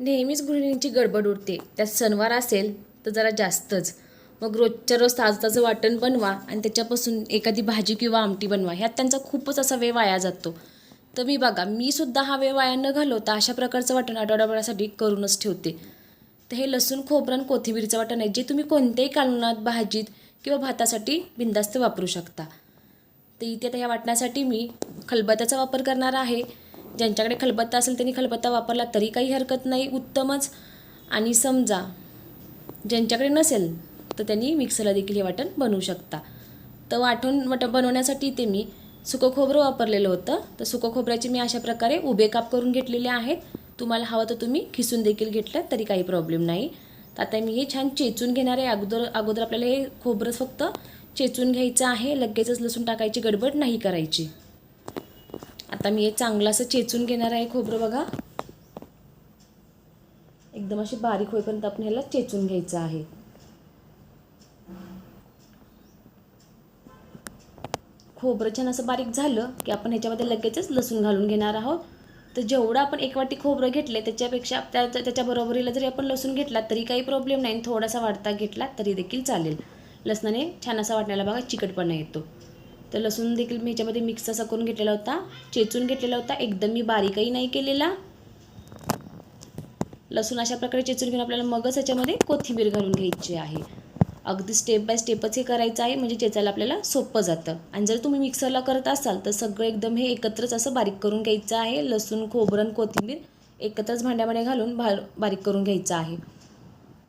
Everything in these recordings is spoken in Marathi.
नेहमीच गृहिणींची गडबड उडते त्यात सणवार असेल तर जरा जास्तच. मग रोजच्या रोज ताजं ताजं वाटण बनवा आणि त्याच्यापासून एखादी भाजी किंवा आमटी बनवा. ह्यात त्यांचा खूपच असा वेळ वाया जातो. तर मी बघा मी सुद्धा हा वेळ वाया न घालवता अशा प्रकारचं वाटण आठवडाभरासाठी करूनच ठेवते. तर हे लसूण खोबरं आणि कोथिंबीरचं वाटण आहे जे तुम्ही कोणत्याही कालनात भाजीत किंवा भातासाठी बिंदास्त वापरू शकता. तर इथे आता ह्या वाटण्यासाठी मी खलबत्याचा वापर करणार आहे. ज्यांच्याकडे खलबत्ता असेल त्यांनी खलबत्ता वापरला तरी काही हरकत नाही उत्तमच. आणि समजा ज्यांच्याकडे नसेल तर त्यांनी मिक्सरला देखील हे वाटण बनवू शकता. तर वाटण वाट बनवण्यासाठी ते मी सुकं खोबरं वापरलेलं होतं. तर सुकं खोबऱ्याचे मी अशा प्रकारे उभे काप करून घेतलेले आहेत. तुम्हाला हवं तर तुम्ही खिसून देखील घेतलं तरी काही प्रॉब्लेम नाही. तर आता मी हे छान चेचून घेणार आहे. अगोदर अगोदर आपल्याला हे खोबरं फक्त चेचून घ्यायचं आहे. लगेचच लसूण टाकायची गडबड नाही करायची. आता मी हे चांगलं असं चेचून घेणार आहे खोबरं बघा. एकदम अशी बारीक होईपर्यंत आपण ह्याला चेचून घ्यायचं आहे. खोबरं छान असं बारीक झालं की आपण ह्याच्यामध्ये लगेचच लसूण घालून घेणार आहोत. तर जेवढं आपण एक वाटी खोबरं घेतले त्याच्यापेक्षा त्या जरी आपण लसूण घेतला तरी काही प्रॉब्लेम नाही. थोडासा वाटता घेतला तरी देखील चालेल. लसणाने छान असा वाटण्याला बघा चिकटपणा येतो. तर लसूण देखील मी ह्याच्यामध्ये मिक्स असा करून घेतलेला होता. चेचून घेतलेला होता. एकदम मी बारीकही नाही केलेला. लसूण अशा प्रकारे चेचून घेऊन आपल्याला मगच ह्याच्यामध्ये कोथिंबीर घालून घ्यायची आहे. अगदी स्टेप बाय स्टेपच हे करायचं आहे. म्हणजे चेचायला आपल्याला सोपं जातं. आणि जर तुम्ही मिक्सरला करत असाल तर सगळं एकदम हे एकत्रच असं बारीक करून घ्यायचं आहे. लसूण खोबरं कोथिंबीर एकत्रच भांड्यामध्ये घालून भा बारीक करून घ्यायचं आहे.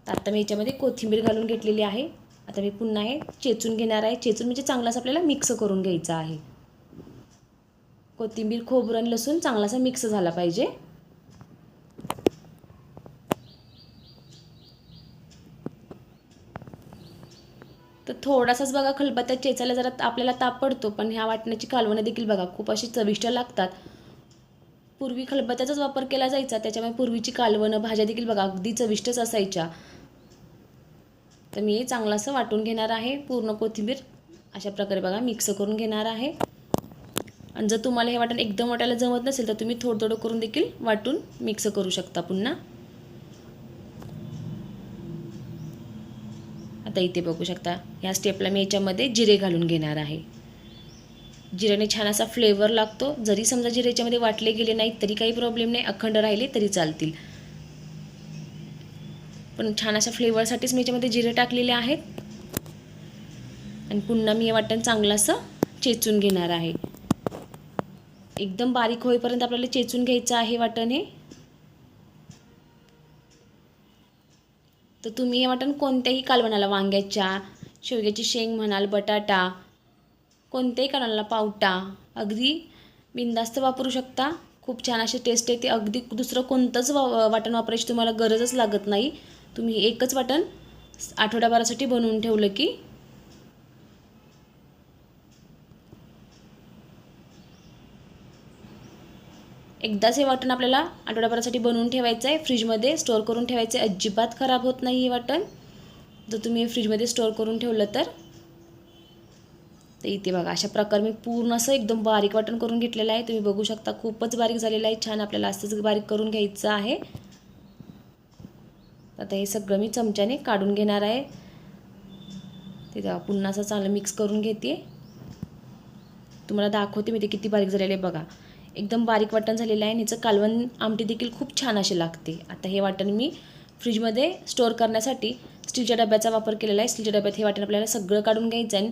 तर आता मी याच्यामध्ये कोथिंबीर घालून घेतलेली आहे. आता मी पुन्हा हे चेचून घेणार आहे. चेचून म्हणजे चांगलाच आपल्याला मिक्स करून घ्यायचा आहे. कोथिंबीर खोबरं आणि लसूण चांगलासा मिक्स झाला पाहिजे. तर थोडासाच बघा खलबत्त्यात चेचायला जरा आपल्याला ताप पडतो पण ह्या वाटण्याची कालवणं देखील बघा खूप अशी चविष्ट लागतात. पूर्वी खलबत्त्याचाच वापर केला जायचा त्याच्यामुळे पूर्वीची कालवणं भाज्या देखील बघा अगदी चविष्टच असायच्या. तर मी हे असं वाटून घेणार आहे. पूर्ण कोथिंबीर अशा प्रकारे बघा मिक्स करून घेणार आहे. आणि जर तुम्हाला हे वाटण एकदम वाटायला जमत नसेल तर तुम्ही थोडं थोडं करून देखील वाटून मिक्स करू शकता पुन्हा. आता इथे बघू शकता ह्या स्टेपला मी याच्यामध्ये जिरे घालून घेणार आहे. जिऱ्याने छान असा फ्लेवर लागतो. जरी समजा जिरे याच्यामध्ये वाटले गेले नाहीत तरी काही प्रॉब्लेम नाही. अखंड राहिले तरी चालतील. पण छान अशा फ्लेवरसाठीच मी याच्यामध्ये जिरे टाकलेले आहेत. आणि पुन्हा मी हे वाटण चांगलं असं चेचून घेणार आहे. एकदम बारीक होईपर्यंत आपल्याला चेचून घ्यायचं आहे वाटण हे. तर तुम्ही हे वाटण कोणत्याही कालवणाला वांग्याच्या शेवग्याची शेंग म्हणाल बटाटा कोणत्याही कालवणाला पावटा अगदी बिंदास्त वापरू शकता. खूप छान अशी टेस्ट येते. अगदी दुसरं कोणतंच वा वाटण वापरायची तुम्हाला गरजच लागत नाही. तुम्ही एकच वाटण आठवड्याभरासाठी बनवून ठेवलं की? एकदाच हे वाटण आपल्याला आठवड्याभरासाठी बनवून ठेवायचं आहे फ्रीजमध्ये स्टोअर करून ठेवायचं आहे अजिबात खराब होत नाही हे वाटण. जर तुम्ही फ्रीजमध्ये स्टोअर करून ठेवलं तर. तर इथे बघा अशा प्रकारे मी पूर्ण असं एकदम बारीक वाटण करून घेतलेलं आहे. तुम्ही बघू शकता खूपच बारीक झालेलं आहे. छान आपल्याला असंच बारीक करून घ्यायचं आहे. आता हे सगळं मी चमच्याने काढून घेणार आहे. ते पुन्हा असं चांगलं मिक्स करून घेते. तुम्हाला दाखवते मी ते किती बारीक झालेलं आहे बघा. एकदम बारीक वाटण झालेलं आहे आणि ह्याचं कालवण आमटी देखील खूप छान असे लागते. आता हे वाटण मी फ्रीजमध्ये स्टोअर करण्यासाठी स्टीलच्या डब्याचा वापर केलेला आहे. स्टीलच्या डब्यात हे वाटण आपल्याला सगळं काढून घ्यायचं आहे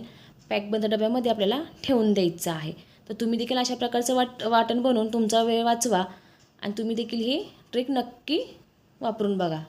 पॅकबंद डब्यामध्ये आपल्याला ठेवून द्यायचं आहे. तर तुम्ही देखील अशा प्रकारचं वाट वाटण बनवून तुमचा वेळ वाचवा आणि तुम्ही देखील ही ट्रिक नक्की वापरून बघा.